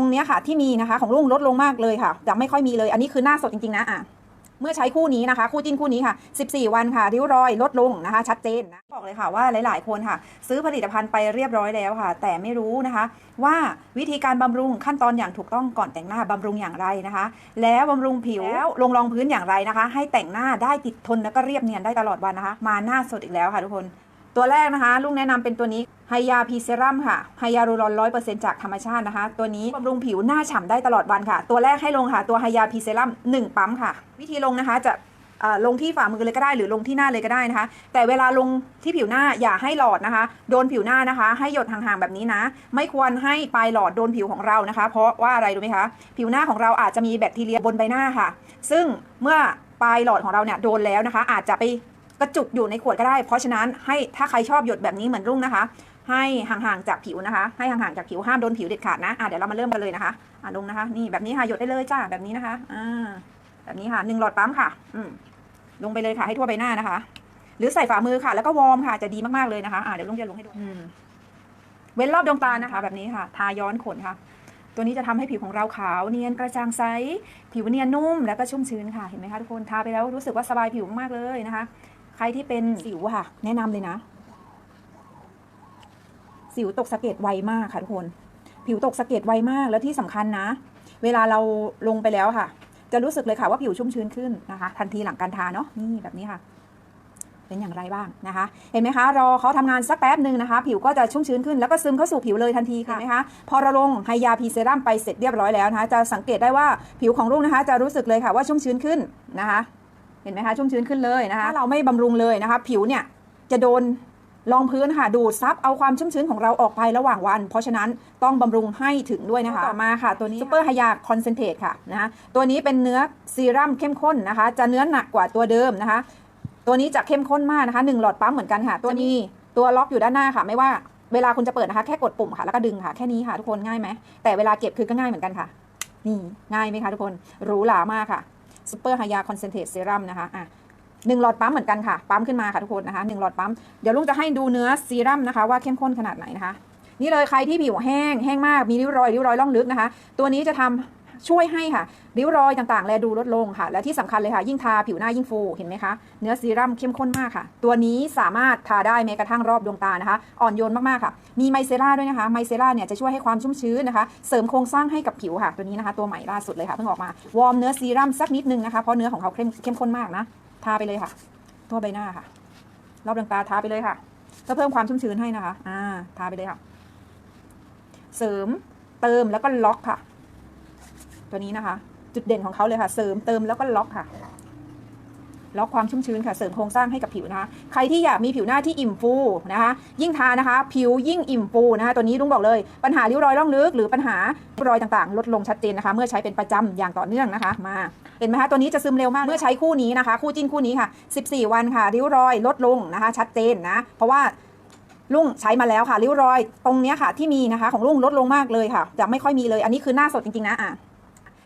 รงเนี้ยค่ะที่มีนะคะของลุงลดลงมากเลยค่ะจะไม่ค่อยมีเลย อันนี้คือหน้าสดจริงๆนะอะเมื่อใช้คู่นี้นะคะ คู่จิ้นคู่นี้ค่ะ 14 วันค่ะริ้วรอยลดลงนะคะ ชัดเจนนะบอกเลยค่ะว่าหลาย ๆ คนค่ะ ซื้อผลิตภัณฑ์ไปเรียบร้อยแล้วค่ะ แต่ไม่รู้นะคะ ว่าวิธีการบำรุงขั้นตอนอย่างถูกต้องก่อนแต่งหน้าบำรุงอย่างไรนะคะ แล้วบำรุงผิวแล้วลงรองพื้นอย่างไรนะคะ ให้แต่งหน้าได้ติดทนแล้วก็เรียบเนียนได้ตลอดวันนะคะ มาหน้าสดอีกแล้วค่ะทุกคน ตัวแรกนะคะลุงแนะนำเป็นตัวนี้ ไฮยาพีเซรัมค่ะ ไฮยารูรอนร้อยเปอร์เซ็นจากธรรมชาตินะคะ ตัวนี้บำรุงผิวหน้าฉ่ำได้ตลอดวันค่ะ ตัวแรกให้ลงค่ะ ตัวไฮยาพีเซรัมหนึ่งปั๊มค่ะ วิธีลงนะคะจะลงที่ฝ่ามือเลยก็ได้หรือลงที่หน้าเลยก็ได้นะคะ แต่เวลาลงที่ผิวหน้าอย่าให้หลอดนะคะ โดนผิวหน้านะคะ ให้หยดห่างๆแบบนี้นะ ไม่ควรให้ปลายหลอดโดนผิวของเรานะคะ เพราะว่าอะไรรู้ไหมคะ ผิวหน้าของเราอาจจะมีแบคทีเรียบนใบหน้าค่ะ ซึ่งเมื่อปลายหลอดของเราเนี่ยโดนแล้วนะคะ อาจจะไปกระจุกอยู่ในขวดก็ได้ เพราะฉะนั้นให้ถ้าใครชอบหยดแบบนี้เหมือนรุ่งนะคะ ให้ห่างๆจากผิวนะคะ ให้ห่างๆจากผิวห้ามโดนผิวเด็ดขาดนะอะเดี๋ยวเรามาเริ่มกันเลยนะคะอะลงนะคะ นี่แบบนี้ค่ะหยดได้เลยจ้าแบบนี้นะคะอ่าแบบนี้ค่ะหนึ่งหลอดปั๊มค่ะ อืมลงไปเลยค่ะให้ทั่วใบหน้านะคะ หรือใส่ฝ่ามือค่ะ แล้วก็วอร์มค่ะจะดีมากๆเลยนะคะอะเดี๋ยวลุงจะลงให้ดูอืมเว้นรอบดวงตานะคะ แบบนี้ค่ะ ทาย้อนขนค่ะ ตัวนี้จะทำให้ผิวของเราขาวเนียนกระจ่างใสผิวเนียนนุ่มแล้วก็ชุ่มชื้นค่ะเห็นไหมคะทุกคนทาไปแล้วรู้สึกว่าสบายผิวมากๆเลยนะคะ ใครที่เป็นสิวค่ะ แนะนำเลยนะ สิวตกสะเก็ดไวมากค่ะทุกคน ผิวตกสะเก็ดไวมากแล้วที่สำคัญนะ เวลาเราลงไปแล้วค่ะ จะรู้สึกเลยค่ะว่าผิวชุ่มชื้นขึ้นนะคะ ทันทีหลังการทาเนาะนี่แบบนี้ค่ะ เป็นอย่างไรบ้างนะคะ เห็นไหมคะรอเขาทำงานสักแป๊บหนึ่งนะคะ ผิวก็จะชุ่มชื้นขึ้นแล้วก็ซึมเข้าสู่ผิวเลยทันทีค่ะเห็นไหมคะพอเราลงไฮยาพีเซรั่มไปเสร็จเรียบร้อยแล้วนะคะ จะสังเกตได้ว่าผิวของลูกนะคะ จะรู้สึกเลยค่ะว่าชุ่มชื้นขึ้นนะคะ เห็นไหมคะชุ่มชื้นขึ้นเลยนะคะถ้าเราไม่บำรุงเลยนะคะ ผิวเนี่ยจะโดน รองพื้นค่ะดูดซับเอาความชุ่มชื้นของเราออกไประหว่างวัน เพราะฉะนั้นต้องบำรุงให้ถึงด้วยนะคะ ต่อมาค่ะตัวนี้ซูเปอร์ไฮยาคอนเซนเทรตค่ะนะคะตัวนี้เป็นเนื้อซีรัมเข้มข้นนะคะ จะเนื้อหนักกว่าตัวเดิมนะคะ ตัวนี้จะเข้มข้นมากนะคะหนึ่งหลอดปั๊มเหมือนกันค่ะ ตัวนี้ตัวล็อกอยู่ด้านหน้าค่ะ ไม่ว่าเวลาคุณจะเปิดนะคะแค่กดปุ่มค่ะแล้วก็ดึงค่ะแค่นี้ค่ะทุกคนง่ายไหมแต่เวลาเก็บคือก็ง่ายเหมือนกันค่ะ นี่ง่ายไหมคะทุกคนหรูหรามากค่ะซูเปอร์ไฮยาคอนเซนเทรตเซรั่มนะคะอะ หนึ่งหลอดปั๊มเหมือนกันค่ะ ปั๊มขึ้นมาค่ะทุกคนนะคะหนึ่งหลอดปั๊ม เดี๋ยวลุงจะให้ดูเนื้อซีรั่มนะคะ ว่าเข้มข้นขนาดไหนนะคะ นี่เลยใครที่ผิวแห้งแห้งมากมีริ้วรอยริ้วรอยล่องลึกนะคะ ตัวนี้จะทำช่วยให้ค่ะ ริ้วรอยต่างๆ แลดูลดลงค่ะ และที่สำคัญเลยค่ะ ยิ่งทาผิวหน้ายิ่งฟูเห็นไหมคะเนื้อซีรั่มเข้มข้นมากค่ะ ตัวนี้สามารถทาได้แม้กระทั่งรอบดวงตานะคะ อ่อนโยนมากๆค่ะ มีไมเซล่าด้วยนะคะไมเซล่าเนี่ยจะช่วยให้ความชุ่มชื้นนะคะ เสริมโครงสร้างให้กับผิวค่ะ ตัวนี้นะคะ ตัวใหม่ล่าสุดเลยค่ะเพิ่งออกมาวอร์มเนื้อซีรั่มสักนิดนึงนะคะเพราะเนื้อของเขาเข้มข้นมากนะ ทาไปเลยค่ะ ทั่วใบหน้าค่ะ รอบดวงตาทาไปเลยค่ะเพื่อเพิ่มความชุ่มชื้นให้นะคะ อ่า ทาไปเลยค่ะ เสริมเติมแล้วก็ล็อกค่ะ ตัวนี้นะคะ จุดเด่นของเขาเลยค่ะ เสริมเติมแล้วก็ล็อกค่ะ ล็อกความชุ่มชื้นค่ะเสริมโครงสร้างให้กับผิวนะคะ ใครที่อยากมีผิวหน้าที่อิ่มฟูนะคะ ยิ่งทานะคะ ผิวยิ่งอิ่มฟูนะคะตัวนี้ลุงบอกเลยปัญหาริ้วรอยร่องลึก หรือปัญหารอยต่างๆ ลดลงชัดเจนนะคะ เมื่อใช้เป็นประจำอย่างต่อเนื่องนะคะ มาเห็นไหมคะตัวนี้จะซึมเร็วมากเมื่อใช้คู่นี้นะคะ คู่จิ้นคู่นี้ค่ะ 14 วันค่ะริ้วรอยลดลงนะคะ ชัดเจนนะ เพราะว่าลุงใช้มาแล้วค่ะริ้วรอย ตรงเนี้ยค่ะที่มีนะคะ ของลุงลดลงมากเลยค่ะ จะไม่ค่อยมีเลย อันนี้คือหน้าสดจริงๆนะอะ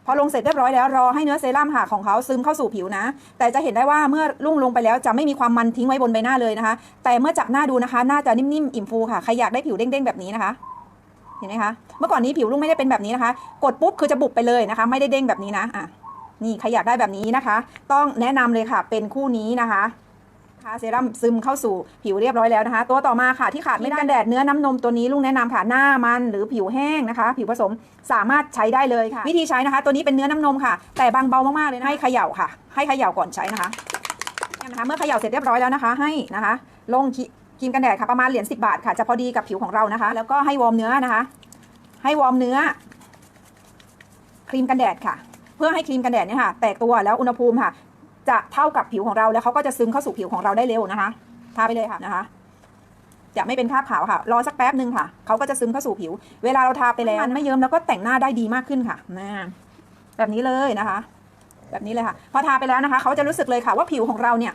พอลงเสร็จเรียบร้อยแล้วรอให้เนื้อเซรั่มค่ะของเขาซึมเข้าสู่ผิวนะ แต่จะเห็นได้ว่าเมื่อลุ่งลงไปแล้วจะไม่มีความมันทิ้งไว้บนใบหน้าเลยนะคะ แต่เมื่อจับหน้าดูนะคะ หน้าจะนิ่มๆอิ่มฟูค่ะใครอยากได้ผิวเด้งๆแบบนี้นะคะเห็นไหมคะเมื่อก่อนนี้ผิวลุ่งไม่ได้เป็นแบบนี้นะคะ กดปุ๊บคือจะบุบไปเลยนะคะ ไม่ได้เด้งแบบนี้นะอะนี่ใครอยากได้แบบนี้นะคะ ต้องแนะนำเลยค่ะเป็นคู่นี้นะคะ ค่ะเซรั่มซึมเข้าสู่ผิวเรียบร้อยแล้วนะคะ ตัวต่อมาค่ะที่ขาดไม่ได้กันแดดเนื้อน้ำนมตัวนี้ลุงแนะนำค่ะหน้ามันหรือผิวแห้งนะคะ ผิวผสมสามารถใช้ได้เลยค่ะ วิธีใช้นะคะ ตัวนี้เป็นเนื้อน้ำนมค่ะ แต่บางเบามากๆเลยนะให้เขย่าค่ะ ให้เขย่าก่อนใช้นะคะเนี่ยนะคะเมื่อเขย่าเสร็จเรียบร้อยแล้วนะคะ ให้นะคะ ลงครีมกันแดดค่ะประมาณเหรียญ10 บาทค่ะจะพอดีกับผิวของเรานะคะ แล้วก็ให้วอร์มเนื้อนะคะ ให้วอร์มเนื้อ ครีมกันแดดค่ะ เพื่อให้ครีมกันแดดเนี่ยค่ะ แตกตัวแล้วอุณหภูมิค่ะ จะเท่ากับผิวของเราแล้วเขาก็จะซึมเข้าสู่ผิวของเราได้เร็วนะคะทาไปเลยค่ะนะคะ จะไม่เป็นคราบขาวค่ะ รอสักแป๊บหนึ่งค่ะเขาก็จะซึมเข้าสู่ผิว เวลาเราทาไปแล้วมันไม่เยิ้มแล้วก็แต่งหน้าได้ดีมากขึ้นค่ะนะแบบนี้เลยนะคะ แบบนี้เลยค่ะ พอทาไปแล้วนะคะเขาจะรู้สึกเลยค่ะว่าผิวของเราเนี่ย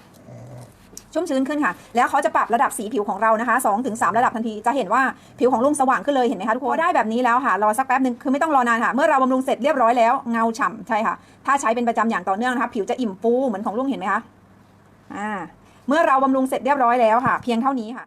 ชุ่มชื้นขึ้นค่ะ แล้วเขาจะปรับระดับสีผิวของเรานะคะ2-3ถึงสระดับทันที จะเห็นว่าผิวของลุงสว่างขึ้นเลยเห็นไหมคะทุกคนพอได้แบบนี้แล้วค่ะ รอสักแป๊บหนึ่งคือไม่ต้องรอนานค่ะ เมื่อเราบำรุงเสร็จเรียบร้อยแล้วเงาฉ่ำใช่ค่ะ ถ้าใช้เป็นประจำอย่างต่อเนื่องนะคะผิวจะอิ่มฟูเหมือนของลุงเห็นไหมคะ อ่า เมื่อเราบำรุงเสร็จเรียบร้อยแล้วค่ะ เพียงเท่านี้ค่ะ